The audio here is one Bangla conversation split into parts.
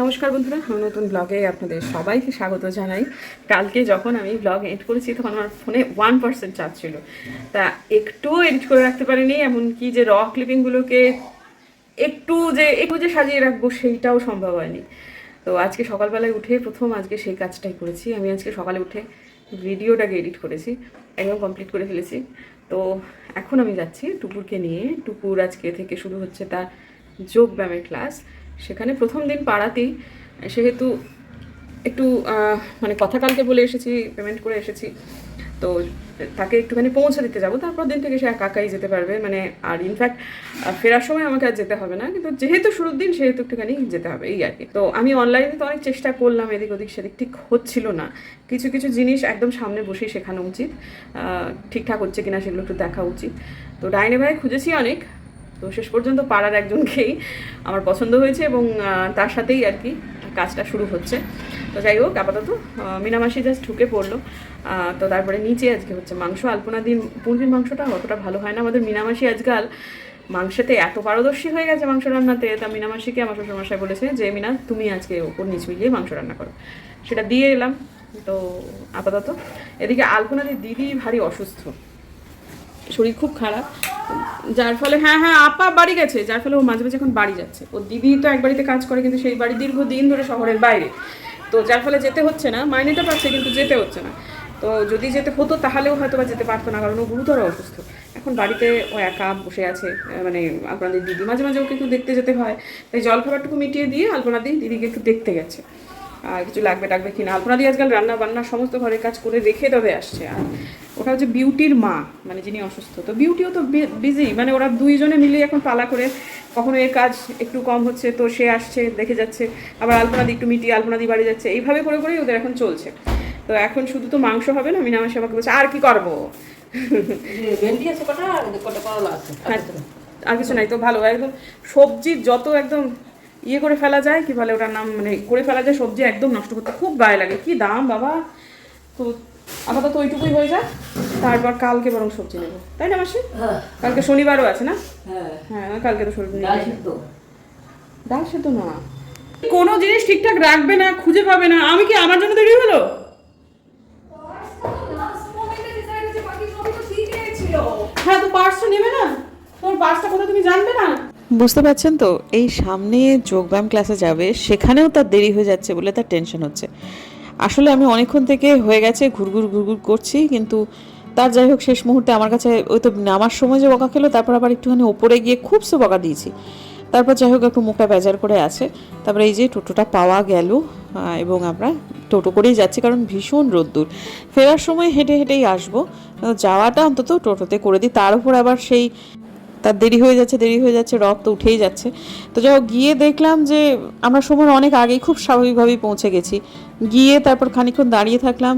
নমস্কার বন্ধুরা আমার নতুন ব্লগে আপনাদের সবাইকে স্বাগত জানাই। কালকে যখন আমি ব্লগ এডিট করেছি, তখন আমার ফোনে ওয়ান পার্সেন্ট চার্জ ছিল। তা একটুও এডিট করে রাখতে পারিনি, এমনকি যে র ক্লিপিংগুলোকে একটু যে একটু যে সাজিয়ে রাখব, সেইটাও সম্ভব হয়নি। তো আজকে সকালবেলায় উঠে প্রথম আজকে সেই কাজটাই করেছি। আমি আজকে সকালে উঠে ভিডিওটাকে এডিট করেছি, একদম কমপ্লিট করে ফেলেছি। তো এখন আমি যাচ্ছি টুকুরকে নিয়ে। টুকুর আজকে থেকে শুরু হচ্ছে তার যোগ ব্যায়ামের ক্লাস সেখানে প্রথম দিন পাড়াতেই, সেহেতু একটু মানে কথা কালকে বলে এসেছি পেমেন্ট করে এসেছি। তো তাকে একটুখানি পৌঁছে দিতে যাব, তারপর দিন থেকে সে একা একাই যেতে পারবে। মানে আর ইনফ্যাক্ট ফেরার সময় আমাকে আর যেতে হবে না, কিন্তু যেহেতু শুরুর দিন, সেহেতু একটুখানি যেতে হবে, এই আর কি। তো আমি অনলাইনে তো অনেক চেষ্টা করলাম, এদিক ওদিক, সেদিক ঠিক হচ্ছিল না। কিছু কিছু জিনিস একদম সামনে বসেই শেখানো উচিত। ঠিকঠাক হচ্ছে কিনা সেগুলো একটু দেখা উচিত। তো ডাইনে ভাই খুঁজেছি অনেক তো শেষ পর্যন্ত পাড়ার একজনকেই আমার পছন্দ হয়েছে এবং তার সাথেই আর কি কাজটা শুরু হচ্ছে। তো যাই হোক, আপাতত মিনামাসি জাস্ট ঢুকে পড়ল। তো তারপরে নিচে আজকে হচ্ছে মাংস, আলপনা দিন মুরগির মাংসটা অতটা ভালো হয় না। আমাদের মিনামাসি আজকাল মাংসতে এত পারদর্শী হয়ে গেছে মাংস রান্নাতে, তা মিনামাসিকে আমার শ্বশুরমশাই বলেছে যে, মিনা, তুমি আজকে ওপর নিচ মিলিয়ে মাংস রান্না করো। সেটা দিয়ে এলাম। তো আপাতত, এদিকে আলপনাদের দিদি ভারী অসুস্থ। শরীর খুব খারাপ। যার ফলে হ্যাঁ হ্যাঁ আপা বাড়ি গেছে। যার ফলে ও মাঝে মাঝে এখন বাড়ি যাচ্ছে। ও দিদি তো এক বাড়িতে কাজ করে, কিন্তু সেই বাড়ি দীর্ঘদিন ধরে শহরের বাইরে। তো যার ফলে যেতে হচ্ছে না। মাইনেটা পাচ্ছে, কিন্তু যেতে হচ্ছে না। তো যদি যেতে হতো, তাহলেও হয়তো বা যেতে পারতো না, কারণ ও গুরুতর অসুস্থ। এখন বাড়িতে ও একা বসে আছে মানে আপনাদের দিদি। মাঝে মাঝে ওকে একটু দেখতে যেতে হয়। তাই জল খাবারটুকু মিটিয়ে দিয়ে আলপনা দিদিকে একটু দেখতে গেছে। আর কিছু লাগবে টাগবে কিনা। আলপনা দিয়ে আজকাল রান্না বান্না সমস্ত ঘরের কাজ করে রেখে তবে আসছে। আর ওটা হচ্ছে বিউটির মা মানে যিনি অসুস্থ। তো বিউটিও তো বিজি মানে ওরা দুইজনে মিলে এখন পালা করে কখনো এর কাজ একটু কম হচ্ছে তো সে আসছে দেখে যাচ্ছে। আবার আলপনা দি একটু মিটিয়ে আলপনা দি বাড়ি যাচ্ছে। এইভাবে করে করেই ওদের এখন চলছে। তো এখন শুধু তো মাংস হবে না মিনামাসি আমাকে বলছে আর কি করব? আর হ্যাঁ, আর কিছু নাই। তো ভালো একদম সবজি যত একদম ইয়ে করে ফেলা যায় কি বলে ওটার নাম মানে করে ফেলা যায় সবজি একদম নষ্ট করতে খুব গায়ে লাগে। কি দাম বাবা? তো আপাতত ওইটুকুই হয়ে যায় তারপর কালকে বরং সবজি নেব। তাই না মাসি? হ্যাঁ। কালকে শনিবারও আছে না? হ্যাঁ। হ্যাঁ কালকে তো শনিবার। ডাল সিদ্ধ। ডাল সে তো না। কোনো জিনিস ঠিকঠাক রাখবে না খুঁজে পাবে না। আমি কি আমার জন্য তৈরি হলো? হ্যাঁ তো পার্সটা নেবে না? তোমার পার্সটা কোথায় তুমি জানবে না? বুঝতে পারছেন তো? এই সামনে যোগব্যায়াম ক্লাসে যাবে, সেখানেও তার দেরি হয়ে যাচ্ছে বলে তার টেনশন হচ্ছে। আসলে আমি অনেকক্ষণ থেকে হয়ে গেছে, ঘুরঘুর ঘুরঘুর করছি, কিন্তু তার যাই হোক, শেষ মুহূর্তে আমার কাছে ওই তো নামার সময় যে বকা খেলো, তারপর আবার একটুখানি ওপরে গিয়ে খুব সে বকা দিয়েছি। তারপর যাই হোক, একটু মুখটা বেজার করে আছে। তারপরে এই যে টোটোটা পাওয়া গেল এবং আমরা টোটো করেই যাচ্ছি, কারণ ভীষণ রোদ্দুর। ফেরার সময় হেঁটে হেঁটেই আসব। যাওয়াটা অন্তত টোটোতে করে দিই, তার উপর আবার সেই তার দেরি হয়ে যাচ্ছে, দেরি হয়ে যাচ্ছে রক্ত উঠেই যাচ্ছে। তো যাই হোক, গিয়ে দেখলাম যে আমরা সময় অনেক আগেই খুব স্বাভাবিকভাবেই পৌঁছে গেছি। গিয়ে তারপর খানিকক্ষণ দাঁড়িয়ে থাকলাম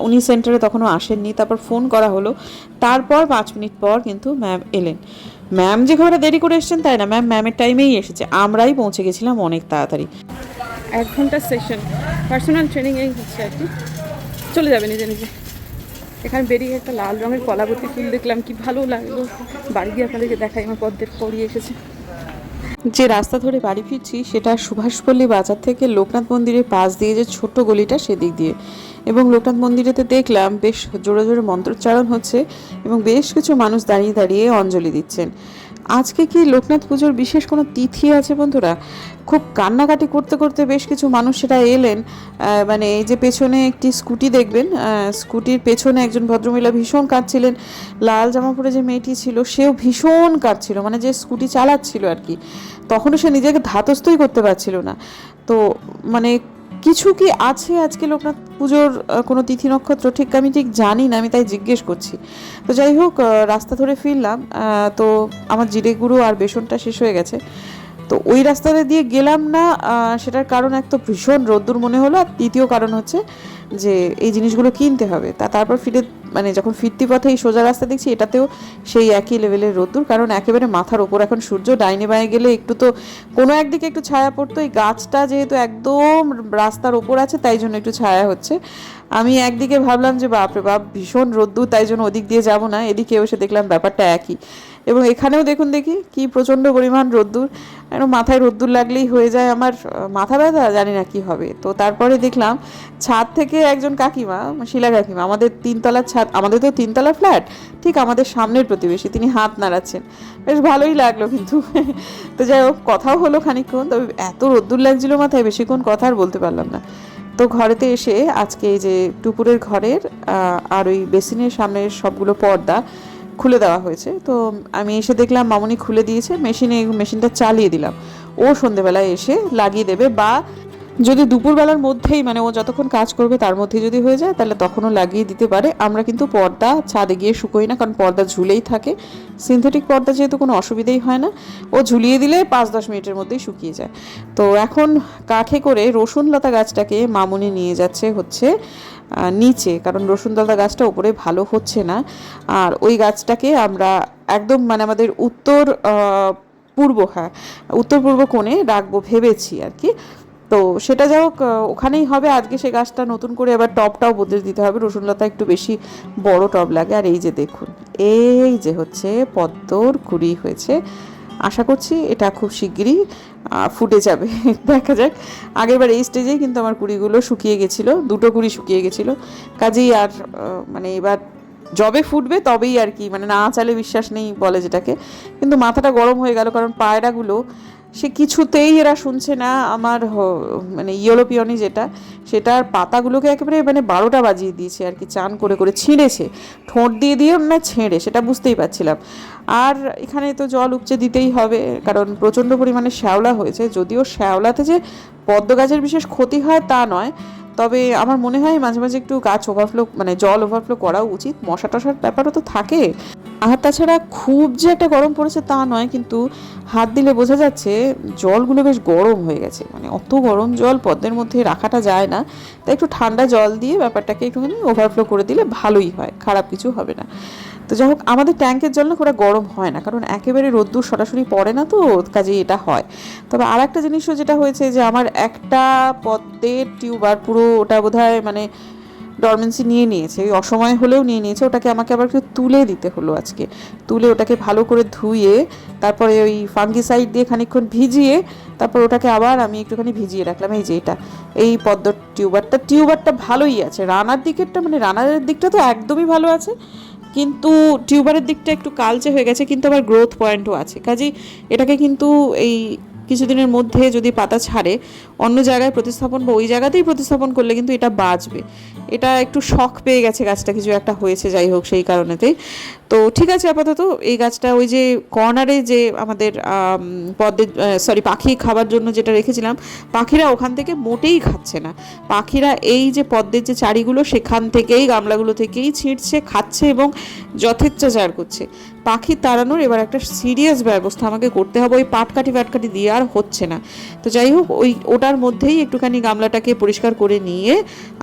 উনি সেন্টারে তখনও আসেননি। তারপর ফোন করা হলো। তারপর পাঁচ মিনিট পর কিন্তু ম্যাম এলেন। ম্যাম যে ঘরে দেরি করে এসেছেন তাই না, ম্যাম ম্যামের টাইমেই এসেছে। আমরাই পৌঁছে গেছিলাম অনেক তাড়াতাড়ি। এক ঘণ্টার সেশন পার্সোনাল ট্রেনিং এই হচ্ছে আর কি। চলে যাবে নিজে নিজে। এখানে বেরিয়ে একটা লাল রঙের কলাবতী ফুল দেখলাম, কি ভালো লাগল। বাড়ি গিয়ে আপনাদেরকে দেখাই, আমার পদ্মের পরিয়ে এসেছে। যে রাস্তা ধরে বাড়ি ফিরছি, সেটা সুভাষপল্লী বাজার থেকে লোকনাথ মন্দিরের পাশ দিয়ে যে ছোট গলিটা সেদিক দিয়ে। এবং লোকনাথ মন্দিরেতে দেখলাম বেশ জোরে জোরে মন্ত্রোচ্চারণ হচ্ছে এবং বেশ কিছু মানুষ দাঁড়িয়ে দাঁড়িয়ে অঞ্জলি দিচ্ছেন। আজকে কি লোকনাথ পুজোর বিশেষ কোনো তিথি আছে বন্ধুরা? খুব কান্নাকাটি করতে করতে বেশ কিছু মানুষ সেটা এলেন। মানে এই যে পেছনে একটি স্কুটি দেখবেন স্কুটির পেছনে একজন ভদ্রমহিলা ভীষণ কাঁদছিলেন। লাল জামা পরে যে মেয়েটি ছিল, সেও ভীষণ কাঁদছিল মানে যে স্কুটি চালাচ্ছিল আর কি। তখনও সে নিজেকে ধাতস্থই করতে পারছিল না। তো মানে কিছু কি আছে আজকে লোকনাথ পুজোর কোনো তিথি নক্ষত্র? ঠিক, আমি ঠিক জানি না, আমি তাই জিজ্ঞেস করছি। তো যাই হোক রাস্তা ধরে ফিরলাম তো আমার জিরে গুঁড়ো আর বেসনটা শেষ হয়ে গেছে। তো ওই রাস্তাটা দিয়ে গেলাম না সেটার কারণ এক তো ভীষণ রোদ্দুর মনে হলো, আর দ্বিতীয় কারণ হচ্ছে যে এই জিনিসগুলো কিনতে হবে। তা তারপর ফিরে মানে যখন ফিরতি পথে এই সোজা রাস্তা দেখছি, এটাতেও সেই একই লেভেলের রোদ্দুর, কারণ একেবারে মাথার ওপর এখন সূর্য, ডাইনে বাঁয়ে গেলে একটু তো কোনো একদিকে একটু ছায়া পড়তো, এই গাছটা যেহেতু একদম রাস্তার ওপর আছে, তাই জন্য একটু ছায়া হচ্ছে। আমি একদিকে ভাবলাম যে বাপরে বাপ, ভীষণ রোদ্দুর, তাই জন্য ওদিক দিয়ে যাব না, এদিকে এসে দেখলাম ব্যাপারটা একই। এবং এখানেও দেখুন দেখি, কি প্রচণ্ড পরিমাণ রোদ্দুর। যেন মাথায় রোদ্দুর লাগলেই হয়ে যায় আমার, মাথা ব্যথা, জানি না কি হবে। তো তারপরে দেখলাম, ছাদ থেকে একজন কাকিমা, শিলা কাকিমা, আমাদের তিনতলার ছাদ, আমাদের তো তিনতলা ফ্ল্যাট, ঠিক আমাদের সামনের প্রতিবেশী, তিনি হাত নাড়াচ্ছেন। বেশ ভালোই লাগল কিন্তু। তো যাই হোক, কথাও হলো খানিকক্ষণ, তবে এত রোদ্দুর লাগছিল মাথায়, বেশিক্ষণ কথা আর বলতে পারলাম না। তো ঘরেতে এসে আজকে এই যে টুপুরের ঘরের আর ওই বেসিনের সামনের সবগুলো পর্দা খুলে দেওয়া হয়েছে। তো আমি এসে দেখলাম মামনি খুলে দিয়েছে, মেশিনে, মেশিনটা চালিয়ে দিলাম। ও সন্ধেবেলায় এসে লাগিয়ে দেবে বা যদি দুপুরবেলার মধ্যেই মানে ও যতক্ষণ কাজ করবে তার মধ্যে যদি হয়ে যায়, তাহলে তখনও লাগিয়ে দিতে পারে। আমরা কিন্তু পর্দা ছাদে গিয়ে শুকোই না, কারণ পর্দা ঝুলেই থাকে। সিনথেটিক পর্দা যেহেতু কোনো অসুবিধাই হয় না। ও ঝুলিয়ে দিলে পাঁচ দশ মিনিটের মধ্যেই শুকিয়ে যায়। তো এখন কাঠে করে রসুন লতা গাছটাকে মামুনি নিয়ে যাচ্ছে হচ্ছে নিচে। কারণ রসুন লতা গাছটা ওপরে ভালো হচ্ছে না। আর ওই গাছটাকে আমরা একদম মানে আমাদের উত্তর পূর্ব হ্যাঁ উত্তর পূর্ব কোণে রাখব ভেবেছি আর কি। তো সেটা যাই হোক ওখানেই হবে। আজকে সে গাছটা নতুন করে আবার টবটাও বদলে দিতে হবে। রসুনলতা একটু বেশি বড় টব লাগে। আর এই যে দেখুন, এই যে হচ্ছে পদ্মর কুড়ি হয়েছে। আশা করছি এটা খুব শিগগিরই ফুটে যাবে। দেখা যাক। আগেরবার এই স্টেজেই কিন্তু আমার কুড়িগুলো শুকিয়ে গেছিল। দুটো কুড়ি শুকিয়ে গেছিল। কাজেই আর মানে এবার জবে ফুটবে তবেই আর কি মানে না চালে বিশ্বাস নেই বলে যেটাকে। কিন্তু মাথাটা গরম হয়ে গেল, কারণ পায়রাগুলো সে কিছুতেই এরা শুনছে না, আমার মানে ইউরোপিয়নি যেটা, সেটার পাতাগুলোকে একেবারে মানে বারোটা বাজিয়ে দিয়েছে আর কি, চান করে করে ছিঁড়েছে, ঠোঁট দিয়ে দিয়ে না ছেঁড়ে, সেটা বুঝতেই পারছিলাম। আর এখানে তো জল উপচে দিতেই হবে, কারণ প্রচণ্ড পরিমাণে শ্যাওলা হয়েছে, যদিও শ্যাওলাতে যে পদ্ম গাছের বিশেষ ক্ষতি হয় তা নয় তবে আমার মনে হয় মাঝে মাঝে একটু গাছ ওভারফ্লো মানে জল ওভারফ্লো করা উচিত। মশা টশার ব্যাপারও তো থাকে। আর তাছাড়া খুব যে একটা গরম পড়েছে তা নয়, কিন্তু হাত দিলে বোঝা যাচ্ছে জলগুলো বেশ গরম হয়ে গেছে। মানে অত গরম জল পদ্মের মধ্যে রাখাটা যায় না। তাই একটু ঠান্ডা জল দিয়ে ব্যাপারটাকে একটুখানি ওভারফ্লো করে দিলে ভালোই হয়, খারাপ কিছু হবে না। তো যাই হোক, আমাদের ট্যাঙ্কের জল না খুব গরম হয় না, কারণ একেবারে রোদ্দুর সরাসরি পড়ে না তো কাজে এটা হয়। তবে আর একটা জিনিসও যেটা হয়েছে যে, আমার একটা পদ্মের টিউবার পুরো ওটা বোধহয় মানে ডরমেন্সি নিয়ে নিয়েছে ওই অসময় হলেও নিয়ে নিয়েছে, ওটাকে আমাকে আবার একটু তুলে দিতে হলো আজকে। তুলে ওটাকে ভালো করে ধুয়ে, তারপরে ওই ফাঙ্গিসাইড দিয়ে খানিকক্ষণ ভিজিয়ে, তারপর ওটাকে আবার আমি একটুখানি ভিজিয়ে রাখলাম, এই যে এটা, এই পদ্ম টিউবারটা। টিউবারটা ভালোই আছে, রানার দিকেরটা মানে রানারের দিকটা তো একদমই ভালো আছে কিন্তু টিউবারের দিকটা একটু কালচে হয়ে গেছে, কিন্তু আবার গ্রোথ পয়েন্টও আছে। কাজেই এটাকে কিন্তু এই কিছুদিনের মধ্যে যদি পাতা ছাড়ে অন্য জায়গায় প্রতিস্থাপন বা ওই জায়গাতেই প্রতিস্থাপন করলে কিন্তু এটা বাঁচবে। এটা একটু শখ পেয়ে গেছে গাছটা কিছু একটা হয়েছে যাই হোক সেই কারণেতেই তো ঠিক আছে আপাতত এই গাছটা ওই যে কর্নারে যে আমাদের আম, পদ্মের সরি পাখি খাবার জন্য যেটা রেখেছিলাম পাখিরা ওখান থেকে মোটেই খাচ্ছে না। পাখিরা এই যে পদ্মের যে চারিগুলো সেখান থেকেই গামলাগুলো থেকেই ছিঁড়ছে খাচ্ছে এবং যথেচ্ছাচার করছে। পাখি তাড়ানোর এবার একটা সিরিয়াস ব্যবস্থা আমাকে করতে হবে। ওই পাটকাঠি পাটকাঠি দিয়ে আর হচ্ছে না। তো যাই হোক, ওই ওটার মধ্যেই একটুখানি গামলাটাকে পরিষ্কার করে নিয়ে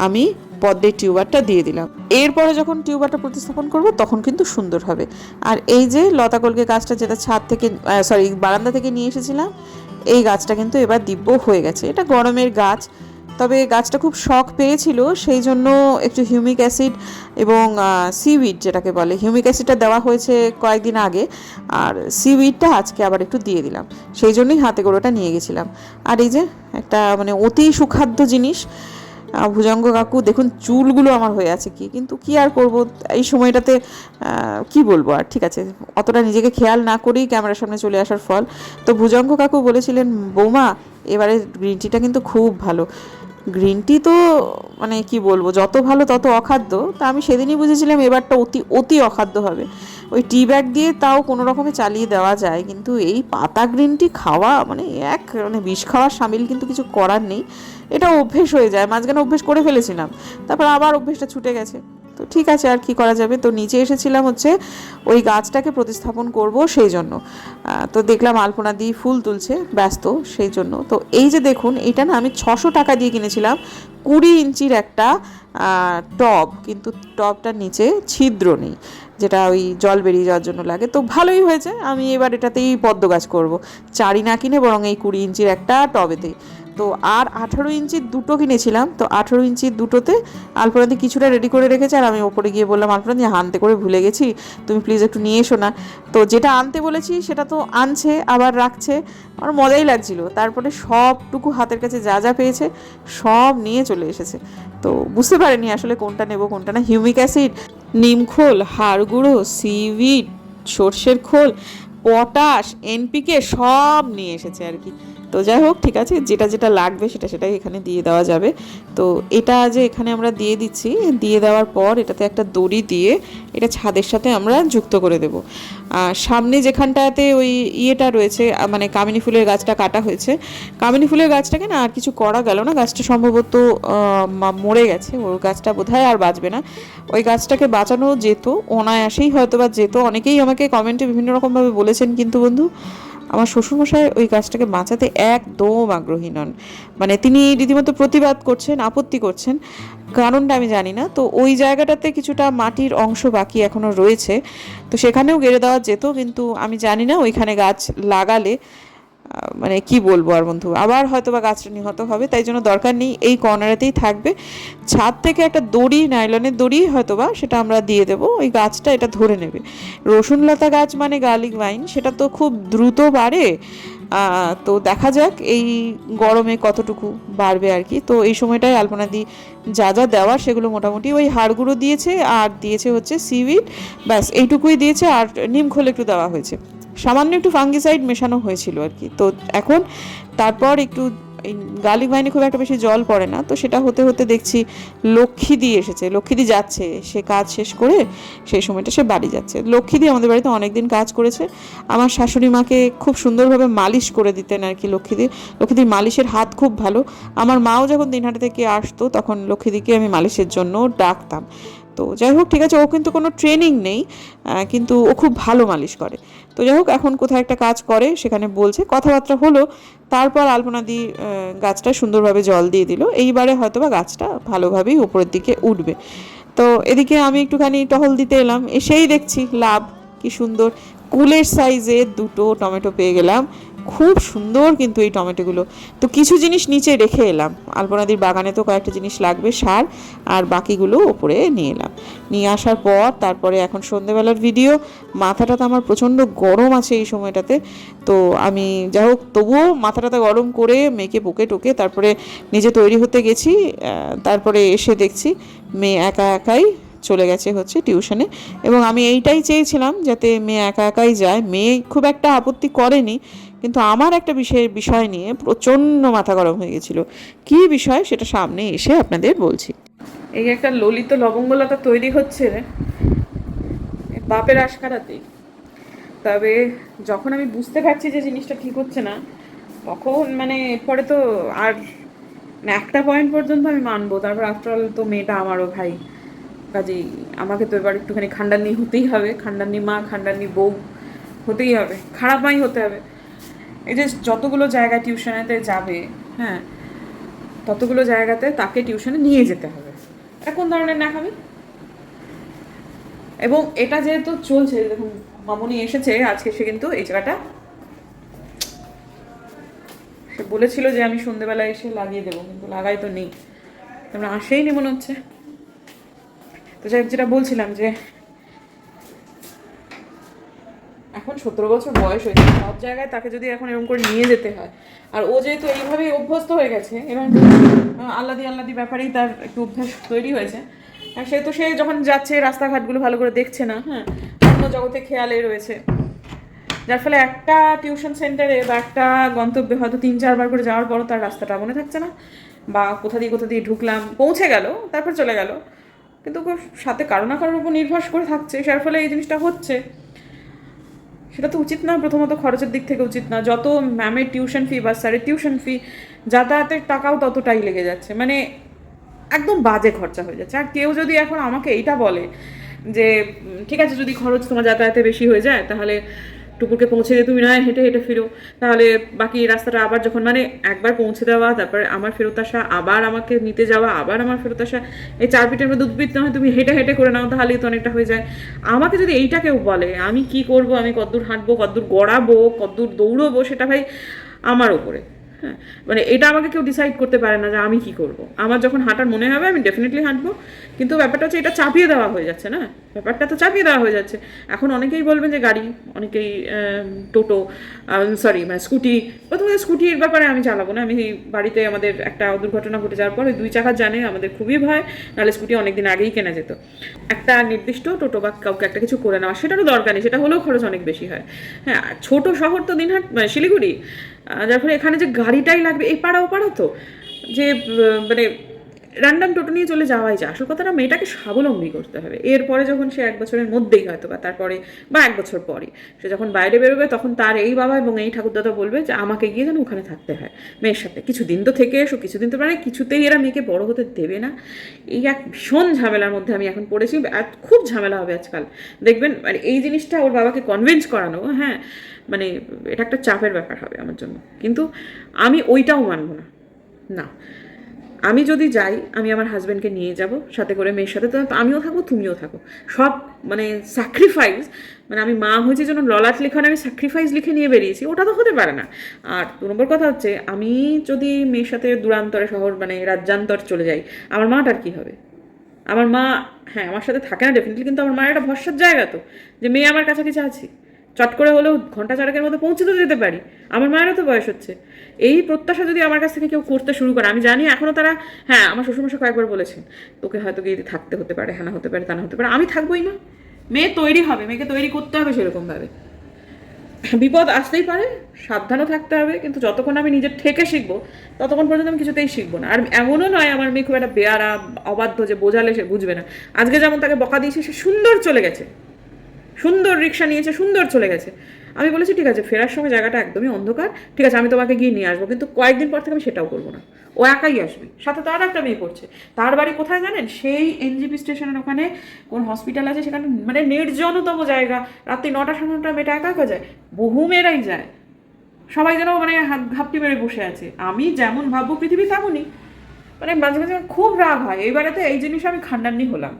আমি পদ্মের টিউবারটা দিয়ে দিলাম। এরপরে যখন টিউবারটা প্রতিস্থাপন করব, তখন কিন্তু সুন্দর হবে। আর এই যে লতা কলকে গাছটা যেটা ছাদ থেকে সরি বারান্দা থেকে নিয়ে এসেছিলাম, এই গাছটা কিন্তু এবার দিব্য হয়ে গেছে। এটা গরমের গাছ তবে গাছটা খুব শখ পেয়েছিল, সেই জন্য একটু হিউমিক অ্যাসিড এবং সিউইড যেটাকে বলে, হিউমিক অ্যাসিডটা দেওয়া হয়েছে কয়েকদিন আগে, আর সিউইডটা আজকে আবার একটু দিয়ে দিলাম। সেই জন্যই হাতে ওটা নিয়ে গেছিলাম। আর এই যে একটা মানে অতি সুখাদ্য জিনিস ভুজঙ্গ কাকু, দেখুন চুলগুলো আমার হয়ে আছে কি, কিন্তু কি আর করব, এই সময়টাতে কি বলব আর, ঠিক আছে। অতটা নিজেকে খেয়াল না করেই ক্যামেরার সামনে চলে আসার ফল। তো ভুজঙ্গ কাকু বলেছিলেন, বৌমা, এবারে গ্রিন টিটা কিন্তু খুব ভালো। গ্রিন টি তো মানে কি বলব, যত ভালো তত অখাদ্য। তা আমি সেদিনই বুঝেছিলাম এবারটা অতি অতি অখাদ্য হবে। ওই টি ব্যাগ দিয়ে তাও কোনো রকমে চালিয়ে দেওয়া যায়, কিন্তু এই পাতা গ্রিন টি খাওয়া মানে এক মানে বিষ খাওয়ার সামিল কিন্তু কিছু করার নেই। এটা অভ্যেস হয়ে যায়, মাঝখানে অভ্যেস করে ফেলেছিলাম। তারপর আবার অভ্যেসটা ছুটে গেছে। তো ঠিক আছে, আর কি করা যাবে? তো নিচে এসেছিলাম হচ্ছে ওই গাছটাকে প্রতিস্থাপন করব সেই জন্য। তো দেখলাম আলপনা দিয়ে ফুল তুলছে, ব্যস্ত সেই জন্য। তো এই যে দেখুন, এটা না আমি ছশো টাকা দিয়ে কিনেছিলাম, কুড়ি ইঞ্চির একটা টব, কিন্তু টবটার নিচে ছিদ্র নেই, যেটা ওই জল বেরিয়ে যাওয়ার জন্য লাগে। তো ভালোই হয়েছে, আমি এবার এটাতেই পদ্ম গাছ করব। চারি না কিনে বরং এই কুড়ি ইঞ্চির একটা টবেতেই। তো আর আঠারো ইঞ্চির দুটো কিনেছিলাম, তো আঠারো ইঞ্চির দুটোতে আলপনাদি কিছুটা রেডি করে রেখেছে আর আমি ওপরে গিয়ে বললাম আলপনাদি আনতে করে ভুলে গেছি, তুমি প্লিজ একটু নিয়ে এসো না। তো যেটা আনতে বলেছি সেটা তো আনছে, আবার রাখছে। আমার মজাই লাগছিল। তারপরে সবটুকু হাতের কাছে যা যা পেয়েছে সব নিয়ে চলে এসেছে। তো বুঝতে পারিনি আসলে কোনটা নেব, কোনটা না। হিউমিক অ্যাসিড নিমখোল হাড় গুঁড়ো সর্ষের খোল, পটাশ, এনপিকে সব নিয়ে এসেছে আর কি। তো যাই হোক, ঠিক আছে, যেটা যেটা লাগবে সেটা সেটাই এখানে দিয়ে দেওয়া যাবে। তো এটা যে এখানে আমরা দিয়ে দিচ্ছি, দিয়ে দেওয়ার পর এটাতে একটা দড়ি দিয়ে এটা ছাদের সাথে আমরা যুক্ত করে দেব। আর সামনে যেখানটাতে ওই ইয়েটা রয়েছে মানে কামিনী ফুলের গাছটা কাটা হয়েছে, কামিনী ফুলের গাছটাকে না আর কিছু করা গেল না, গাছটা সম্ভবত মরে গেছে, ওর গাছটা বোধহয় আর বাঁচবে না। ওই গাছটাকে বাঁচানো যেত, অনায়াসেই হয়তো বা যেত, অনেকেই আমাকে কমেন্টে বিভিন্ন রকমভাবে বলেছেন কিন্তু বন্ধু আমার শ্বশুরমশাই ওই গাছটাকে বাঁচাতে একদম আগ্রহী নন। মানে তিনি রীতিমতো প্রতিবাদ করছেন, আপত্তি করছেন। কারণটা আমি জানি না। তো ওই জায়গাটাতে কিছুটা মাটির অংশ বাকি এখনও রয়েছে। তো সেখানেও গেড়ে দেওয়া যেত, কিন্তু আমি জানি না ওইখানে গাছ লাগালে মানে কি বলব আর বন্ধু? আবার হয়তো বা গাছটা নিহত হবে, তাই জন্য দরকার নেই, এই কর্নারেতেই থাকবে। ছাদ থেকে একটা দড়ি, নাইলনের দড়ি হয়তো বা সেটা আমরা দিয়ে দেবো, ওই গাছটা এটা ধরে নেবে। রসুন লতা গাছ মানে গার্লিক ভাইন, সেটা তো খুব দ্রুত বাড়ে। তো দেখা যাক এই গরমে কতটুকু বাড়বে আর কি। তো এই সময়টায় আলপনাদি যা যা দেওয়ার সেগুলো মোটামুটি ওই হাড়গুঁড়ো দিয়েছে, আর দিয়েছে হচ্ছে সিভিড ব্যাস, এইটুকুই দিয়েছে, আর নিম খোল একটু দেওয়া হয়েছে। সামান্য একটু ফাঙ্গিসাইড মেশানো হয়েছিল আর কি। তো এখন তারপর একটু গার্লিক ভাইনে খুব একটা বেশি জল পড়ে না। তো সেটা হতে হতে দেখছি লক্ষ্মীদি এসেছে লক্ষ্মীদি যাচ্ছে, সে কাজ শেষ করে সেই সময়টা সে বাড়ি যাচ্ছে। লক্ষ্মীদি আমাদের বাড়িতে অনেকদিন কাজ করেছে। আমার শাশুড়ি মাকে খুব সুন্দরভাবে মালিশ করে দিতেন আর কি লক্ষ্মীদি লক্ষ্মীদির মালিশের হাত খুব ভালো। আমার মাও যখন দিনহাটা থেকে আসতো, তখন লক্ষ্মীদিকে আমি মালিশের জন্য ডাকতাম। তো যাই হোক, ঠিক আছে, ও কিন্তু কোনো ট্রেনিং নেই কিন্তু ও খুব ভালো মালিশ করে। তো যাই হোক, এখন কোথায় একটা কাজ করে, সেখানে বলছে, কথাবার্তা হলো, তারপর আলপনাদি গাছটা সুন্দরভাবে জল দিয়ে দিল, এইবারে হয়তো বা গাছটা ভালোভাবেই উপরের দিকে উঠবে। তো এদিকে আমি একটুখানি টহল দিতে এলাম, এসেই দেখছি, লাভ, কি সুন্দর, কুলের সাইজে দুটো টমেটো পেয়ে গেলাম। খুব সুন্দর কিন্তু এই টমেটোগুলো। তো কিছু জিনিস নিচে রেখে এলাম। আলপনাদির বাগানে তো কয়েকটা জিনিস লাগবে, সার, আর বাকিগুলো ওপরে নিয়ে এলাম। নিয়ে আসার পর তারপরে এখন সন্ধেবেলার ভিডিও মাথাটা তো আমার প্রচণ্ড গরম আছে এই সময়টাতে। তো আমি, যাই হোক, তবুও মাথাটাতে গরম করে মেয়েকে বুকে টোকে তারপরে নিজে তৈরি হতে গেছি তারপরে এসে দেখছি মেয়ে একা একাই চলে গেছে হচ্ছে টিউশনে। এবং আমি এইটাই চেয়েছিলাম যাতে মেয়ে একা একাই যায়। মেয়ে খুব একটা আপত্তি করেনি, কিন্তু আমার একটা বিষয় বিষয় নিয়ে প্রচণ্ড মাথা গরম হয়ে গেছিল। কী বিষয় সেটা সামনে এসে আপনাদের বলছি। এই একটা ললিত লবঙ্গলতা তৈরি হচ্ছে এই বাপের আশকারাতেই তবে যখন আমি বুঝতে পারছি যে জিনিসটা ঠিক হচ্ছে না, তখন মানে এরপরে তো আর মানে একটা পয়েন্ট পর্যন্ত আমি মানবো। তারপর আফটারঅল তো মেয়েটা আমারও ভাই। কাজেই আমাকে তো এবার একটুখানি খান্ডানি হতেই হবে খান্ডানি মা খান্ডানি বউ, হতেই হবে খারাপ মাই হতে হবে। এই যে যতগুলো জায়গায় টিউশনেতে যাবে হ্যাঁ ততগুলো জায়গাতে তাকে টিউশনে নিয়ে যেতে হবে। এটা কোন ধরনের ন্যাকামি এবং এটা যেহেতু চলছে, দেখুন, মামুনি এসেছে, আজকে সে কিন্তু এই জায়গাটা সে বলেছিল যে আমি সন্ধেবেলা এসে লাগিয়ে দেবো, কিন্তু লাগাই তো নেই। তোমরা আসেই নি মনে হচ্ছে। যাই যেটা বলছিলাম যে এখন সতেরো বছর বয়স হয়েছে, সব জায়গায় তাকে যদি এখন এরকম করে নিয়ে যেতে হয়। আর ও যেহেতু এইভাবেই অভ্যস্ত হয়ে গেছে এবং আল্লাদি আল্লাদি ব্যাপারেই তার একটু অভ্যাস তৈরি হয়েছে। সে তো সে যখন যাচ্ছে, রাস্তাঘাটগুলো ভালো করে দেখছে না হ্যাঁ অন্য জগতে খেয়ালে রয়েছে। যার ফলে একটা টিউশন সেন্টারে বা একটা গন্তব্যে হয়তো তিন, চারবার করে যাওয়ার পরও তার রাস্তাটা মনে থাকছে না। বা কোথা দিয়ে কোথা দিয়ে ঢুকলাম, পৌঁছে গেল, তারপর চলে গেল। কিন্তু সাথে কারও না কারোর উপর নির্ভর করে থাকছে, যার ফলে এই জিনিসটা হচ্ছে। সেটা তো উচিত না, প্রথমত খরচের দিক থেকে উচিত না। যত ম্যামের টিউশন ফি বা স্যারের টিউশন ফি যাতায়াতের টাকাও ততটাই লেগে যাচ্ছে। মানে একদম বাজে খরচা হয়ে যাচ্ছে। আর কেউ যদি এখন আমাকে এইটা বলে যে ঠিক আছে, যদি খরচ তোমার যাতায়াতে বেশি হয়ে যায়, তাহলে টুকুরকে পৌঁছে দিয়ে তুমি নয় হেঁটে হেঁটে ফিরো। তাহলে বাকি রাস্তাটা আবার যখন মানে একবার পৌঁছে দেওয়া, তারপরে আমার ফেরত আসা, আবার আমাকে নিতে যাওয়া, আবার আমার ফেরত আসা, এই চার পিঠের মধ্যে না হয় তুমি হেঁটে হেঁটে করে নাও, তাহলেই তো অনেকটা হয়ে যায়। আমাকে যদি এইটা কেউ বলে, আমি কি করব? আমি কদ্দূর হাঁটবো কদ্দূর গড়াবো কদ্দূর দৌড়বো, সেটা ভাই আমার ওপরে হ্যাঁ মানে এটা আমাকে কেউ ডিসাইড করতে পারে না যে আমি কি করব। আমার যখন হাঁটার মনে হবে, আমি ডেফিনেটলি হাঁটবো। কিন্তু ব্যাপারটা হচ্ছে এটা চাপিয়ে দেওয়া হয়ে যাচ্ছে না। ব্যাপারটা তো চাপিয়ে দেওয়া হয়ে যাচ্ছে। এখন অনেকেই বলবেন যে গাড়ি, অনেকেই টোটো সরি মানে স্কুটি প্রথমে স্কুটির ব্যাপারে আমি চালাবো না। আমি বাড়িতে আমাদের একটা দুর্ঘটনা ঘটে যাওয়ার পর ওই দুই চাকার জানে আমাদের খুবই ভয়, নাহলে স্কুটি অনেকদিন আগেই কেনা যেত। একটা নির্দিষ্ট টোটো বা কাউকে একটা কিছু করে নেওয়া, সেটারও দরকার নেই, সেটা হলেও খরচ অনেক বেশি হয়। হ্যাঁ ছোট শহর তো দিনহাট মানে শিলিগুড়ি যার ফলে এখানে যে গাড়িটাই লাগবে এই পাড়া ও পাড়া তো যে মানে র্যান্ডাম টোটো নিয়ে চলে যাওয়াই যায়। আসল কথাটা মেয়েটাকে স্বাবলম্বী করতে হবে। এরপরে যখন সে এক বছরের মধ্যেই হয়তো বা তারপরে বা এক বছর পরে সে যখন বাইরে বেরোবে, তখন তার এই বাবা এবং এই ঠাকুরদাদা বলবে যে, আমাকে গিয়ে যেন ওখানে থাকতে হয় মেয়ের সাথে। কিছুদিন তো থেকে এসো, কিছুদিন তো মানে কিছুতেই এরা মেয়েকে বড় হতে দেবে না। এই এক ভীষণ ঝামেলার মধ্যে আমি এখন পড়েছি। খুব ঝামেলা হবে আজকাল। দেখবেন মানে এই জিনিসটা ওর বাবাকে কনভিন্স করানো হ্যাঁ মানে এটা একটা চাপের ব্যাপার হবে আমার জন্য। কিন্তু আমি ওইটাও মানবো না। না। আমি যদি যাই, আমি আমার হাজব্যান্ডকে নিয়ে যাব, সাথে করে মেয়ের সাথে, তো আমিও থাকব, তুমিও থাকো। সব মানে স্যাক্রিফাইস মানে আমি মা হয়েছে জন্য ললাট লেখানে আমি স্যাক্রিফাইস লিখে নিয়ে বেরিয়েছি, ওটা তো হতে পারে না। আর দু নম্বর কথা হচ্ছে, আমি যদি মেয়ের সাথে দূরান্তরে শহর মানে রাজ্যান্তর চলে যাই, আমার মাটার কি হবে? আমার মা হ্যাঁ আমার সাথে থাকে না ডেফিনেটলি কিন্তু আমার মায়ের একটা ভরসার জায়গা তো, যে মেয়ে আমার কাছাকাছি আছে। চট করে হলেও ঘণ্টা চারেকের মধ্যে পৌঁছে তো যেতে পারি। আমার মায়েরও তো বয়স হচ্ছে। এই প্রত্যাশা যদি আমার কাছ থেকে কেউ করতে শুরু করে, আমি জানি এখনও তারা হ্যাঁ আমার শ্বশুরমশাই কয়েকবার বলেছেন, তোকে হয়তো গিয়ে থাকতে হতে পারে হ্যাঁ হতে পারে, তা না হতে পারে। আমি থাকবোই না। মেয়ে তৈরি হবে, মেয়েকে তৈরি করতে হবে সেরকমভাবে। বিপদ আসতেই পারে, সাবধানও থাকতে হবে, কিন্তু যতক্ষণ আমি নিজের থেকে শিখব, ততক্ষণ পর্যন্ত আমি কিছুতেই শিখব না। আর এমনও নয়, আমার মেয়ে খুব একটা বেয়ারা অবাধ্য, যে বোঝালে সে বুঝবে না। আজকে যেমন তাকে বকা দিয়েছে, সে সুন্দর চলে গেছে। সুন্দর রিক্সা নিয়েছে, সুন্দর চলে গেছে। আমি বলেছি, ঠিক আছে, ফেরার সময় জায়গাটা একদমই অন্ধকার। ঠিক আছে, আমি তোমাকে গিয়ে নিয়ে আসব। কিন্তু কয়েকদিন পর থেকে আমি সেটাও করব না। ও একাই আসবে। সাথে তার একটা মেয়ে পড়ছে। তার বাড়ি কোথায় জানেন? সেই এনজিপি স্টেশনের ওখানে। কোন হসপিটাল আছে সেখানে। মানে নির্জনতম জায়গা। রাত্রি নটা সাড়ে নটা মেয়েটা একা একা যায়। বহু মেয়েরাই যায়। সবাই যেন মানে ঘাপটি মেরে বসে আছে। আমি যেমন ভাববো পৃথিবী তেমনই। মানে মাঝে মাঝে আমার খুব রাগ হয়। এবারে এইবারেতে এই জিনিস আমি খান্ডান্নি হলাম।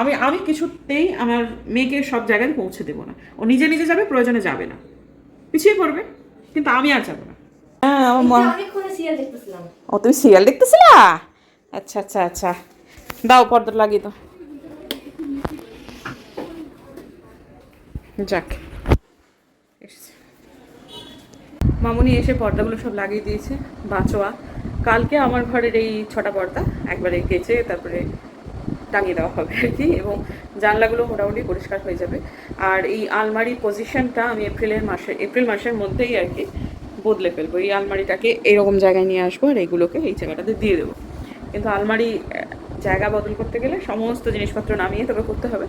আমি আমি কিছুতেই আমার মেয়েকে সব জায়গায় পৌঁছে দেবো না। ও নিজে নিজে যাবে প্রয়োজনে যাবে না। পিছিয়ে পড়বে কিন্তু আমি আর যাব না। হ্যাঁ আমার সিরিয়াল ও তুমি সিরিয়াল দেখতেছিলা? আচ্ছা আচ্ছা আচ্ছা। দাও পর্দা লাগিয়ে দাও। যাক। মামুনি এসে পর্দাগুলো সব লাগিয়ে দিয়েছে বাঁচোয়া। কালকে আমার ঘরের এই ছটা পর্দা একবারে কেচে তারপরে টাঙিয়ে দেওয়া হবে আর কি, এবং জানলাগুলো মোটামুটি পরিষ্কার হয়ে যাবে। আর এই আলমারির পজিশনটা আমি এপ্রিলের মাসে, এপ্রিল মাসের মধ্যেই আর কি বদলে ফেলব। এই আলমারিটাকে এরকম জায়গায় নিয়ে আসব আর এইগুলোকে এই জায়গাটাতে দিয়ে দেবো। কিন্তু আলমারি জায়গা বদল করতে গেলে সমস্ত জিনিসপত্র নামিয়ে তবে করতে হবে।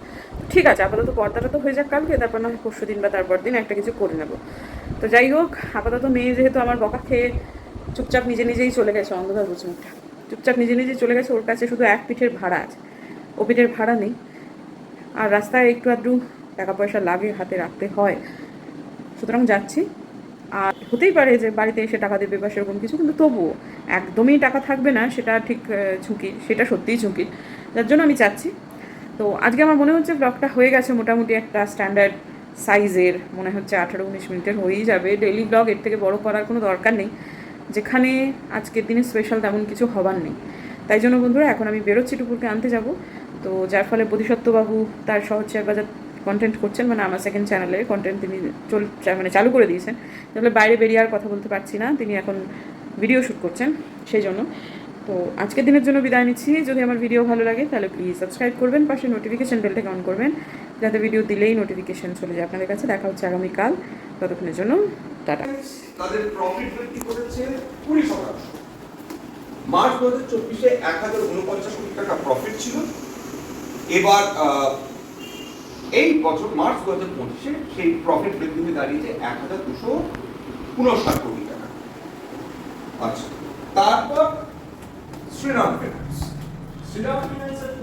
ঠিক আছে, আপাতত পর্দাটা তো হয়ে যাক কালকে, তারপর না হয় পরশু দিন বা তারপর দিন একটা কিছু করে নেব। তো যাই হোক, আপাতত মেয়ে যেহেতু আমার বকা খেয়ে চুপচাপ নিজে নিজেই চলে গেছে অন্ধকার বুঝমুখটা চুপচাপ নিজে নিজেই চলে গেছে, ওর কাছে শুধু এক পিঠের ভাড়া আছে। ও পিঠের ভাড়া নেই। আর রাস্তায় একটু আধটু টাকা পয়সা লাগে হাতে রাখতে হয়। সুতরাং যাচ্ছি। আর হতেই পারে যে বাড়িতে এসে টাকা দেবে বা সেরকম কিছু, কিন্তু তবুও একদমই টাকা থাকবে না, সেটা ঠিক ঝুঁকি, সেটা সত্যিই ঝুঁকি। যার জন্য আমি চাচ্ছি তো আজকে আমার মনে হচ্ছে ব্লগটা হয়ে গেছে মোটামুটি একটা স্ট্যান্ডার্ড সাইজের মনে হচ্ছে আঠারো উনিশ মিনিটের হয়েই যাবে। ডেইলি ব্লগ এর থেকে বড় করার কোনো দরকার নেই। যেখানে আজকের দিনে স্পেশাল তেমন কিছু হবার নেই। তাই জন্য বন্ধুরা, এখন আমি বেরোচ্ছি টুকুরকে আনতে যাব। তো যার ফলে বোধিসত্ত্ববাবু তার সহজ বাজার কন্টেন্ট করছেন মানে আমার সেকেন্ড চ্যানেলে কন্টেন্ট তিনি চল মানে চালু করে দিয়েছেন। তাহলে বাইরে বেরিয়ে আর কথা বলতে পারছি না, তিনি এখন ভিডিও শ্যুট করছেন, সেই জন্য। তো আজকের দিনের জন্য বিদায় নিচ্ছি। যদি আমার ভিডিও ভালো লাগে, তাহলে প্লিজ সাবস্ক্রাইব করবেন, পাশে নোটিফিকেশান বেলটাকে অন করবেন, যাতে ভিডিও দিলেই নোটিফিকেশন চলে যায়। আপনাদের কাছে দেখা হচ্ছে আগামীকাল। ততক্ষণের জন্য টাটা তাদের প্রফিট বৃদ্ধি করেছে কুড়ি শতাংশ। মার্চ দু হাজার চব্বিশে এক হাজার উনপঞ্চাশ কোটি টাকা প্রফিট ছিল। এবার এই বছর মার্চ দু হাজার পঁচিশে সেই প্রফিট বৃদ্ধি হয়ে দাঁড়িয়েছে এক হাজার দুশো উনষাট কোটি টাকা। আচ্ছা তারপর শ্রীরাম ফিনান্স শ্রীরাম ফিনান্সের